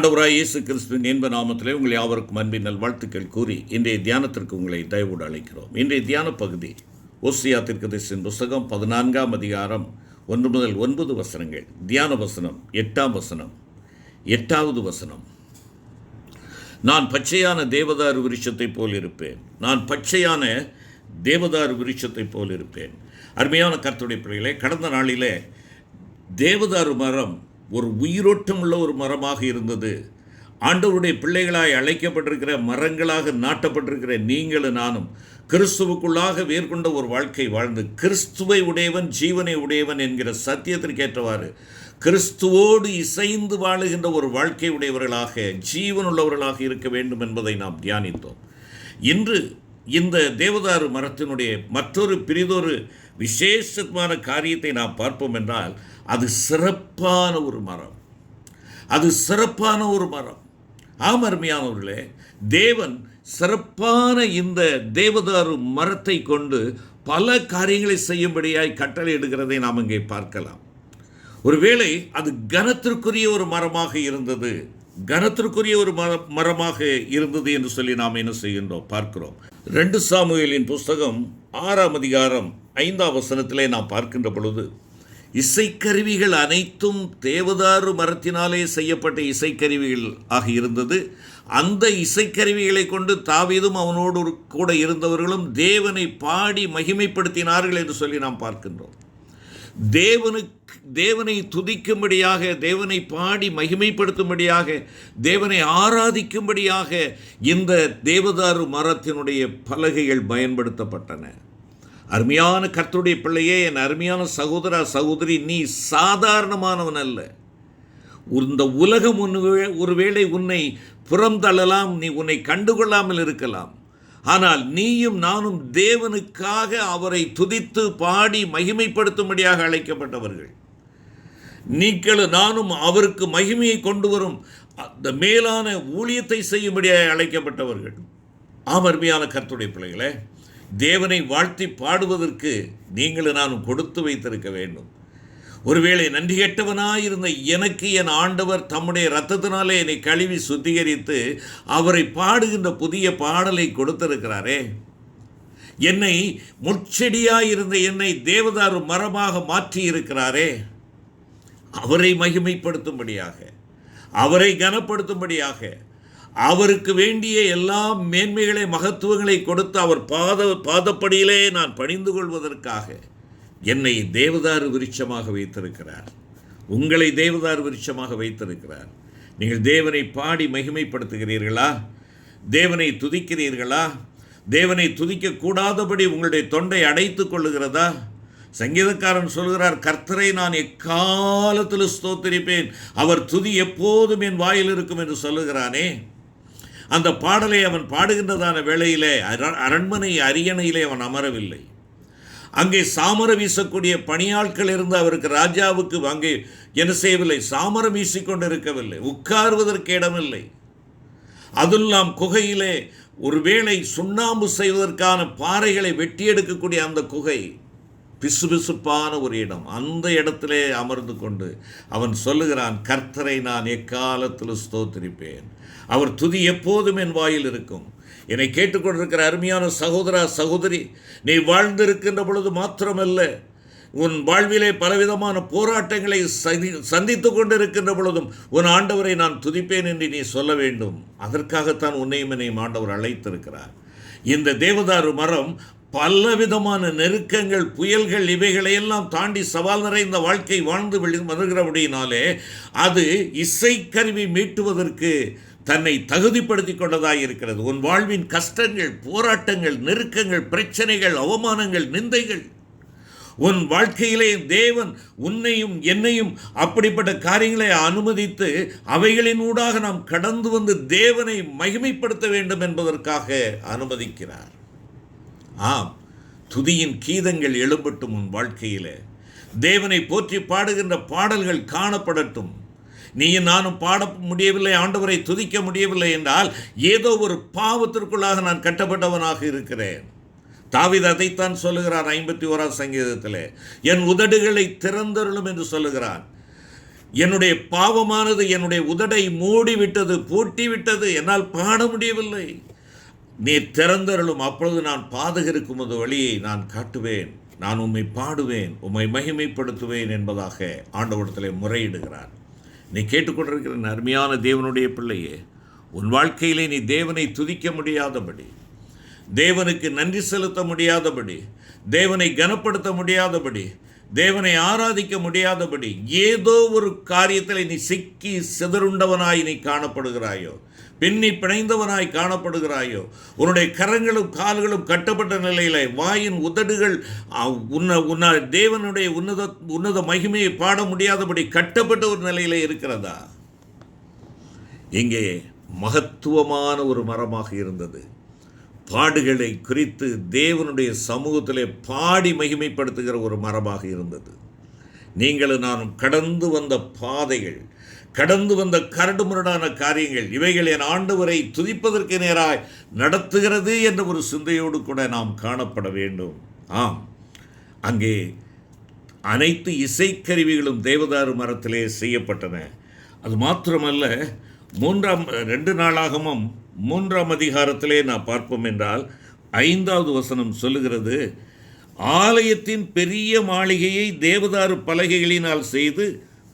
ஆண்டவராய் இயேசு கிறிஸ்துவின் இன்ப நாமத்திலே உங்கள் யாவருக்கும் அன்பின் நல்வாழ்த்துக்கள் கூறி இன்றைய தியானத்திற்கு உங்களை தயவோடு அழைக்கிறோம். இன்றைய தியான பகுதி ஓசியா திருக்கதேசின் புஸ்தகம் பதினான்காம் அதிகாரம் ஒன்று முதல் ஒன்பது வசனங்கள். தியான வசனம் எட்டாம் வசனம் எட்டாவது வசனம். நான் பச்சையான தேவதாரு விருட்சத்தைப் போல் இருப்பேன். நான் பச்சையான தேவதாரு விருட்சத்தைப் போல் இருப்பேன். அருமையான கர்த்தருடைய பிள்ளைகளே கடந்த நாளிலே தேவதாரு மரம் ஒரு உயிரோட்டம் உள்ள ஒரு மரமாக இருந்தது. ஆண்டவருடைய பிள்ளைகளாய் அழைக்கப்பட்டிருக்கிற மரங்களாக நாட்டப்பட்டிருக்கிற நீங்களும் நானும் கிறிஸ்துவுக்குள்ளாக வேர்கொண்ட ஒரு வாழ்க்கை வாழ்ந்து கிறிஸ்துவை உடையவன் ஜீவனை உடையவன் என்கிற சத்தியத்திற்கு ஏற்றவாறு கிறிஸ்துவோடு இசைந்து வாழுகின்ற ஒரு வாழ்க்கை உடையவர்களாக ஜீவனுள்ளவர்களாக இருக்க வேண்டும் என்பதை நாம் தியானித்தோம். இன்று இந்த தேவதாரு மரத்தினுடைய மற்றொரு பிரிதொரு விசேஷமான காரியத்தை நாம் பார்ப்போம் என்றால் அது சிறப்பான ஒரு மரம். அது சிறப்பான ஒரு மரம். ஆம் அருமையானவர்களே தேவன் சிறப்பான இந்த தேவதாரு மரத்தை கொண்டு பல காரியங்களை செய்யும்படியாய் கட்டளை எடுக்கிறதை நாம் இங்கே பார்க்கலாம். ஒருவேளை அது கனத்திற்குரிய ஒரு மரமாக இருந்தது. கனத்திற்குரிய ஒரு மர மரமாக இருந்தது என்று சொல்லி நாம் என்ன செய்கின்றோம்? பார்க்கிறோம். ரெண்டு சாமுவேலின் புஸ்தகம் ஆறாம் அதிகாரம் ஐந்தாம் வசனத்திலே நாம் பார்க்கின்ற பொழுது இசைக்கருவிகள் அனைத்தும் தேவதாரு மரத்தினாலே செய்யப்பட்ட இசைக்கருவிகள் ஆக இருந்தது. அந்த இசைக்கருவிகளை கொண்டு தாவீதும் அவனோடு கூட இருந்தவர்களும் தேவனை பாடி மகிமைப்படுத்தினார்கள் என்று சொல்லி நாம் பார்க்கின்றோம். தேவனுக்கு தேவனை துதிக்கும்படியாக தேவனை பாடி மகிமைப்படுத்தும்படியாக தேவனை ஆராதிக்கும்படியாக இந்த தேவதாரு மரத்தினுடைய பலகைகள் பயன்படுத்தப்பட்டன. அருமையான கர்த்தருடைய பிள்ளையே என் அருமையான சகோதரா சகோதரி நீ சாதாரணமானவன் அல்ல. இந்த உலகம் ஒருவேளை உன்னை புறந்தள்ளலாம் நீ உன்னை கண்டுகொள்ளாமல் இருக்கலாம். ஆனால் நீயும் நானும் தேவனுக்காக அவரை துதித்து பாடி மகிமைப்படுத்தும்படியாக அழைக்கப்பட்டவர்கள். நீங்களும் நானும் அவருக்கு மகிமையை கொண்டு வரும் அந்த மேலான ஊழியத்தை செய்யும்படியாக அழைக்கப்பட்டவர்கள். ஆமர்மையான கர்த்துடைய பிள்ளைகளே தேவனை வாழ்த்தி பாடுவதற்கு நீங்களும் நானும் கொடுத்து வைத்திருக்க வேண்டும். ஒருவேளை நன்றி கெட்டவனாயிருந்த எனக்கு என் ஆண்டவர் தம்முடைய ரத்தத்தினாலே என்னை கழுவி சுத்திகரித்து அவரை பாடுகின்ற புதிய பாடலை கொடுத்திருக்கிறாரே. என்னை முட்செடியாயிருந்த என்னை தேவதாரு மரமாக மாற்றி இருக்கிறாரே அவரை மகிமைப்படுத்தும்படியாக அவரை கனப்படுத்தும்படியாக அவருக்கு வேண்டிய எல்லா மேன்மைகளை மகத்துவங்களை கொடுத்து அவர் பாத பாதப்படியிலே நான் பணிந்து கொள்வதற்காக என்னை தேவதாரு விருட்சமாக வைத்திருக்கிறார். உங்களை தேவதாரு விருட்சமாக வைத்திருக்கிறார். நீங்கள் தேவனை பாடி மகிமைப்படுத்துகிறீர்களா? தேவனை துதிக்கிறீர்களா? தேவனை துதிக்கக்கூடாதபடி உங்களுடைய தொண்டை அடைத்து கொள்ளுகிறதா? சங்கீதக்காரன் சொல்கிறார் கர்த்தரை நான் எக்காலத்தில் ஸ்தோத்திரிப்பேன். அவர் துதி எப்போதும் என் வாயில் இருக்கும் என்று சொல்லுகிறானே. அந்த பாடலை அவன் பாடுகின்றதான வேளையிலே அரண்மனை அரியணையிலே அவன் அமரவில்லை. அங்கே சாமரம் வீசக்கூடிய பணியாட்கள் இருந்து அவருக்கு ராஜாவுக்கு அங்கே என்ன செய்யவில்லை? சாமரம் வீசிக்கொண்டு இருக்கவில்லை உட்கார்வதற்கு இடமில்லை. அதெல்லாம் குகையிலே ஒருவேளை சுண்ணாம்பு செய்வதற்கான பாறைகளை வெட்டி எடுக்கக்கூடிய அந்த குகை பிசுபிசுப்பான ஒரு இடம். அந்த இடத்திலே அமர்ந்து கொண்டு அவன் சொல்லுகிறான் கர்த்தரை நான் எக்காலத்தில் ஸ்தோத்திரிப்பேன். அவர் துதி எப்போதும் என் வாயில் இருக்கும். என்னை கேட்டுக்கொண்டிருக்கிற அருமையான சகோதரா சகோதரி நீ வாழ்ந்திருக்கின்ற பொழுது மாத்திரமல்ல உன் வாழ்விலே பலவிதமான போராட்டங்களை சதி சந்தித்து கொண்டிருக்கின்ற பொழுதும் உன் ஆண்டவரை நான் துதிப்பேன் என்று நீ சொல்ல வேண்டும். அதற்காகத்தான் உன்னையும் என்னையும் ஆண்டவர் அழைத்திருக்கிறார். இந்த தேவதாரு மரம் பலவிதமான நெருக்கங்கள் புயல்கள் இவைகளையெல்லாம் தாண்டி சவால் நிறைந்த வாழ்க்கை வாழ்ந்து வருகிறபடியினாலே அது இசைக்கருவி மீட்டுவதற்கு தன்னை தகுதிப்படுத்தி கொண்டதாக இருக்கிறது உன் வாழ்வின் கஷ்டங்கள் போராட்டங்கள் நெருக்கங்கள் பிரச்சனைகள் அவமானங்கள் நிந்தைகள். உன் வாழ்க்கையிலே தேவன் உன்னையும் என்னையும் அப்படிப்பட்ட காரியங்களை அனுமதித்து அவைகளின் ஊடாக நாம் கடந்து வந்து தேவனை மகிமைப்படுத்த வேண்டும் என்பதற்காக அனுமதிக்கிறார். ஆம் துதியின் கீதங்கள் எழும்பட்டும் உன் வாழ்க்கையில். தேவனை போற்றி பாடுகின்ற பாடல்கள் காணப்படட்டும். நீயும் நானும் பாட முடியவில்லை ஆண்டவரை துதிக்க முடியவில்லை என்றால் ஏதோ ஒரு பாவத்திற்குள்ளாக நான் கட்டப்பட்டவனாக இருக்கிறேன். தாவித அதைத்தான் சொல்லுகிறார் ஐம்பத்தி ஓராம் சங்கீதத்தில். என் உதடுகளை திறந்தருளும் என்று சொல்லுகிறான். என்னுடைய பாவமானது என்னுடைய உதடை மூடிவிட்டது பூட்டிவிட்டது என்னால் பாட முடியவில்லை. நீ திறந்தருளும் அப்பொழுது நான் பாதகிருக்கும் அது வழியை நான் காட்டுவேன். நான் உம்மை பாடுவேன் உம்மை மகிமைப்படுத்துவேன் என்பதாக ஆண்டவரத்தில் முறையிடுகிறார். நீ கேட்டுக்கொண்டிருக்கிற அருமையான தேவனுடைய பிள்ளையே உன் வாழ்க்கையிலே நீ தேவனை துதிக்க முடியாதபடி தேவனுக்கு நன்றி செலுத்த முடியாதபடி தேவனை கனப்படுத்த முடியாதபடி தேவனை ஆராதிக்க முடியாதபடி ஏதோ ஒரு காரியத்தில் நீ சிக்கி சிதறுண்டவனாய் நீ காணப்படுகிறாயோ பின்னி பிணைந்தவனாய் காணப்படுகிறாயோ? உன்னுடைய கரங்களும் கால்களும் கட்டப்பட்ட நிலையில வாயின் உதடுகள் உன்ன உன்ன தேவனுடைய உன்னத உன்னத மகிமையை பாட முடியாதபடி கட்டப்பட்ட ஒரு நிலையில இருக்கிறதா? இங்கே மகத்துவமான ஒரு மரமாக இருந்தது. பாடுகளை குறித்து தேவனுடைய சமூகத்திலே பாடி மகிமைப்படுத்துகிற ஒரு மரமாக இருந்தது. நீங்களும் நானும் கடந்து வந்த பாதைகள் கடந்து வந்த கரடுமுரடான காரியங்கள் இவைகள் என் ஆண்டவரை துதிப்பதற்கு நேராய் நடத்துகிறது என்ற ஒரு சிந்தையோடு கூட நாம் காணப்பட வேண்டும். ஆம். அங்கே அனைத்து இசைக்கருவிகளும் தேவதாரு மரத்திலே செய்யப்பட்டன. அது மாத்திரமல்ல மூன்றாம் ரெண்டு நாளாகமும் மூன்றாம் அதிகாரத்திலே நான் பார்ப்போம் என்றால் ஐந்தாவது வசனம் சொல்லுகிறது ஆலயத்தின் பெரிய மாளிகையை தேவதாரு பலகைகளினால் செய்து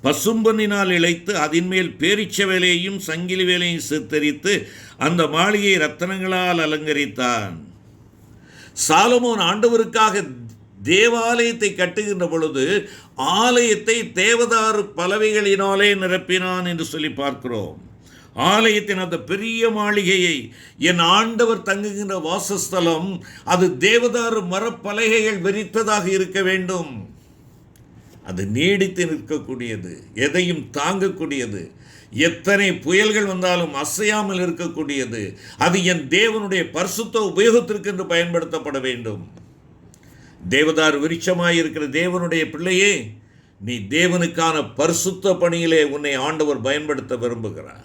பசும்பொன்னினால் இழைத்து அதன்மேல் பேரிச்ச வேலையையும் சங்கிலி வேலையும் சித்தரித்து அந்த மாளிகையை ரத்தனங்களால் அலங்கரித்தான். சாலமோன் ஆண்டவருக்காக தேவாலயத்தை கட்டுகின்ற பொழுது ஆலயத்தை தேவதாரு பலவைகளினாலே நிரப்பினான் என்று சொல்லி பார்க்கிறோம். ஆலயத்தின் அந்த பெரிய மாளிகையை என் ஆண்டவர் தங்குகின்ற வாசஸ்தலம் அது தேவதாரு மரப்பலகைகள் வெறித்ததாக இருக்க வேண்டும். அது நீடித்து நிற்கக்கூடியது எதையும் தாங்கக்கூடியது. எத்தனை புயல்கள் வந்தாலும் அசையாமல் இருக்கக்கூடியது. அது என் தேவனுடைய பரிசுத்த உபயோகத்திற்கு என்று பயன்படுத்தப்பட வேண்டும். தேவதார் விருட்சமாயிருக்கிற தேவனுடைய பிள்ளையே நீ தேவனுக்கான பரிசுத்த பணியிலே உன்னை ஆண்டவர் பயன்படுத்த விரும்புகிறார்.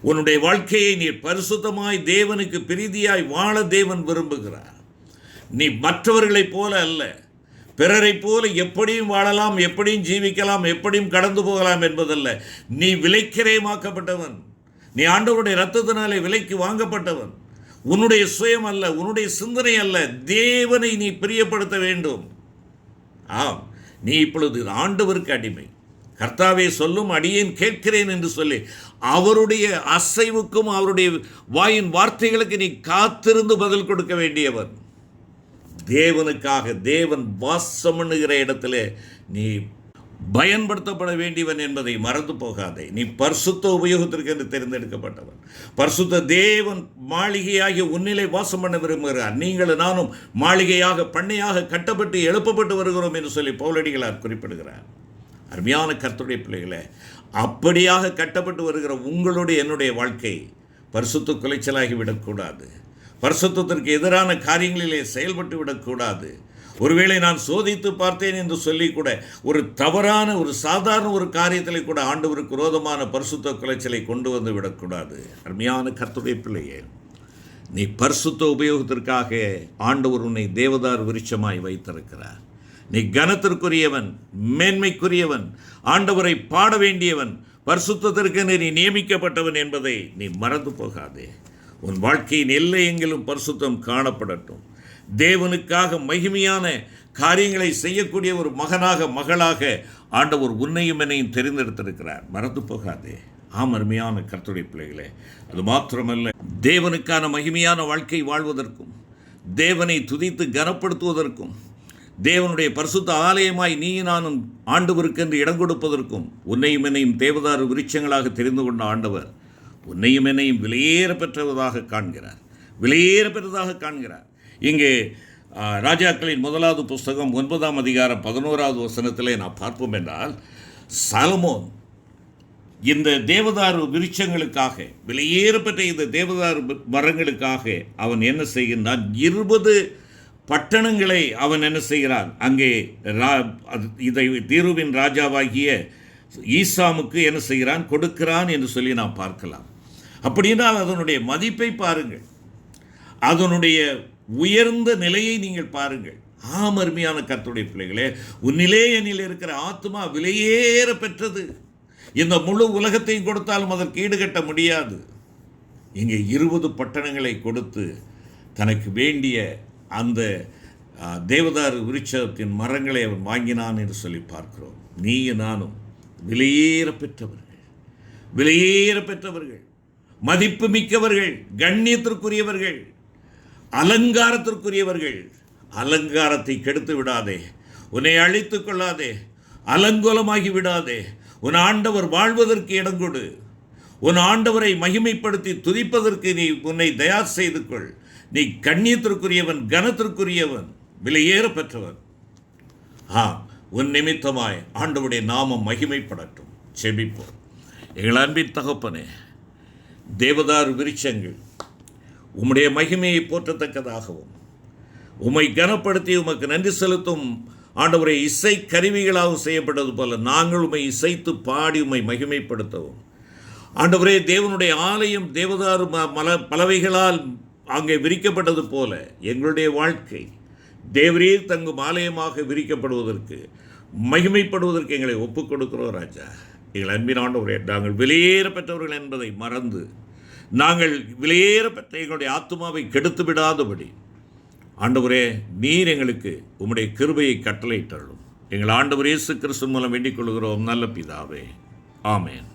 உன்னுடைய வாழ்க்கையை நீ பரிசுத்தமாய் தேவனுக்கு பிரீதியாய் வாழ தேவன் விரும்புகிறார். நீ மற்றவர்களைப் போல அல்ல. பிறரைப் போல எப்படியும் வாழலாம் எப்படியும் ஜீவிக்கலாம் எப்படியும் கடந்து போகலாம் என்பதல்ல. நீ விலைக்கிரயமாக்கப்பட்டவன். நீ ஆண்டவருடைய ரத்தத்தினாலே விலைக்கு வாங்கப்பட்டவன். உன்னுடைய சுயம் அல்ல உன்னுடைய சிந்தனை அல்ல. தேவனை நீ பிரியப்படுத்த வேண்டும். ஆம் நீ இப்பொழுது ஆண்டவருக்கு அடிமை. கர்த்தாவே சொல்லும் அடியேன் கேட்கிறேன் என்று சொல்லி அவருடைய அசைவுக்கும் அவருடைய வாயின் வார்த்தைகளுக்கு நீ காத்திருந்து பதில் கொடுக்க வேண்டியவன். தேவனுக்காக தேவன் வாசம் பண்ணுகிற இடத்துல நீ பயன்படுத்தப்பட வேண்டியவன் என்பதை மறந்து போகாதே. நீ பரிசுத்த உபயோகத்திற்கு என்று தேர்ந்தெடுக்கப்பட்டவன். பரிசுத்த தேவன் மாளிகையாகிய உன்னிலை வாசம் பண்ண விரும்புகிறார். நீங்களும் நானும் மாளிகையாக பண்ணையாக கட்டப்பட்டு எழுப்பப்பட்டு வருகிறோம் என்று சொல்லி பௌலடிகளார் குறிப்பிடுகிறார். அருமையான கர்த்தருடைய பிள்ளைகளே அப்படியாக கட்டப்பட்டு வருகிற உங்களுடைய என்னுடைய வாழ்க்கை பரிசுத்த குலைச்சலாகி விடக்கூடாது. பரிசுத்தத்திற்கு எதிரான காரியங்களிலே செயல்பட்டு விடக்கூடாது. ஒருவேளை நான் சோதித்து பார்த்தேன் என்று சொல்லி கூட ஒரு தவறான ஒரு சாதாரண ஒரு காரியத்தில் கூட ஆண்டவருக்கு விரோதமான பரிசுத்த குலைச்சலை கொண்டு வந்து விடக்கூடாது. அருமையான கர்த்தருடைய பிள்ளையே நீ பரிசுத்த உபயோகத்திற்காக ஆண்டவர் உன்னை தேவதார் விருட்சமாய் வைத்திருக்கிறார். நீ கனத்திற்குரியவன் மேன்மைக்குரியவன் ஆண்டவரை பாட வேண்டியவன் பரிசுத்தத்திற்கு நீ நியமிக்கப்பட்டவன் என்பதை நீ மறந்து போகாதே. உன் வாழ்க்கையின் எல்லை எங்கிலும் பரிசுத்தம் காணப்படட்டும். தேவனுக்காக மகிமையான காரியங்களை செய்யக்கூடிய ஒரு மகனாக மகளாக ஆண்டவர் உன்னையும் என்னையும் தெரிந்தெடுத்திருக்கிறார். மறந்து போகாதே. ஆம் அருமையான கர்த்துடைய பிள்ளைகளே. அது மாத்திரமல்ல தேவனுக்கான மகிமையான வாழ்க்கை வாழ்வதற்கும் தேவனை துதித்து கனப்படுத்துவதற்கும் தேவனுடைய பரிசுத்த ஆலயமாய் நீ நானும் ஆண்டவருக்கென்று இடம் கொடுப்பதற்கும் உன்னையும் என்னையும் தேவதாரு விருட்சங்களாக தெரிந்து கொண்ட ஆண்டவர் உன்னையும் என்னையும் விலையேற பெற்றதாக காண்கிறார். விலையேற பெற்றதாக காண்கிறார். இங்கே ராஜாக்களின் முதலாவது புஸ்தகம் ஒன்பதாம் அதிகாரம் பதினோராவது வசனத்திலே நான் பார்ப்போம் என்றால் சலமோன் இந்த தேவதாரு விருட்சங்களுக்காக விலையேறப்பட்ட இந்த தேவதாரு மரங்களுக்காக அவன் என்ன செய்கின்றான்? இருபது பட்டணங்களை அவன் என்ன செய்கிறான்? அங்கே ரா- அது- இதை தீருவின் ராஜாவாகிய ஈசாமுக்கு என்ன செய்கிறான்? கொடுக்கிறான் என்று சொல்லி நாம் பார்க்கலாம். அப்படின்னால் அதனுடைய மதிப்பை பாருங்கள். அதனுடைய உயர்ந்த நிலையை நீங்கள் பாருங்கள். ஆம் அருமையான கத்துடைய பிள்ளைகளே உன்னிலே என்னில் இருக்கிற ஆத்மா விலையேற பெற்றது. இந்த முழு உலகத்தையும் கொடுத்தாலும் அதற்கு ஈடுகட்ட முடியாது. இங்கே இருபது பட்டணங்களை கொடுத்து தனக்கு வேண்டிய அந்த ஆ, தேவதாரு விருட்சத்தின் மரங்களை அவன் வாங்கினான் என்று சொல்லி பார்க்கிறோம். நீயும் நானும் விலையேற பெற்றவர்கள் விலையேற பெற்றவர்கள் மதிப்பு மிக்கவர்கள் கண்ணியத்திற்குரியவர்கள் அலங்காரத்திற்குரியவர்கள். அலங்காரத்தை கெடுத்து விடாதே. உன்னை அழித்துக் கொள்ளாதே. அலங்கோலமாகி விடாதே. உன் ஆண்டவர் வாழ்வதற்கு இடம் கொடு. உன் ஆண்டவரை மகிமைப்படுத்தி துதிப்பதற்கு நீ உன்னை தயார் செய்து கொள். நீ கண்ணியத்திற்குரியவன் கனத்திற்குரியவன் விலையேற பெற்றவன் ஆ உன் நிமித்தமாய் ஆண்டவருடைய நாமம் மகிமைப்படட்டும். செபிப்போம் எங்கள் அன்பின் தகப்பனே தேவதார் விருட்சங்கள் உம்முடைய மகிமையை போற்றத்தக்கதாகவும் உம்மை கனப்படுத்தி உமக்கு நன்றி செலுத்தும் ஆண்டவரை இசை கருவிகளாகவும் செய்யப்பட்டது போல நாங்கள் உம்மை இசைத்து பாடி உம்மை மகிமைப்படுத்தவும். ஆண்டவரே தேவனுடைய ஆலயம் தேவதாரு ம- மல பலவைகளால் அங்கே விரிக்கப்பட்டது போல எங்களுடைய வாழ்க்கை தேவரே தங்கும் ஆலயமாக விரிக்கப்படுவதற்கு மகிமைப்படுவதற்கு எங்களை ஒப்புக் கொடுக்கிறோம் ராஜா. எங்கள் அன்பினாண்டவரே நாங்கள் வெளியேற பெற்றவர்கள் என்பதை மறந்து நாங்கள் வெளியேற பெற்ற எங்களுடைய ஆத்மாவை கெடுத்து விடாதபடி ஆண்டவரே நீர் எங்களுக்கு உம்முடைய கிருபையை கட்டளையிட்டள்ளும் எங்கள் ஆண்டவர் இயேசு கிறிஸ்து மூலம் வேண்டிக் கொள்கிறோம் நல்ல பிதாவே. ஆமேன்.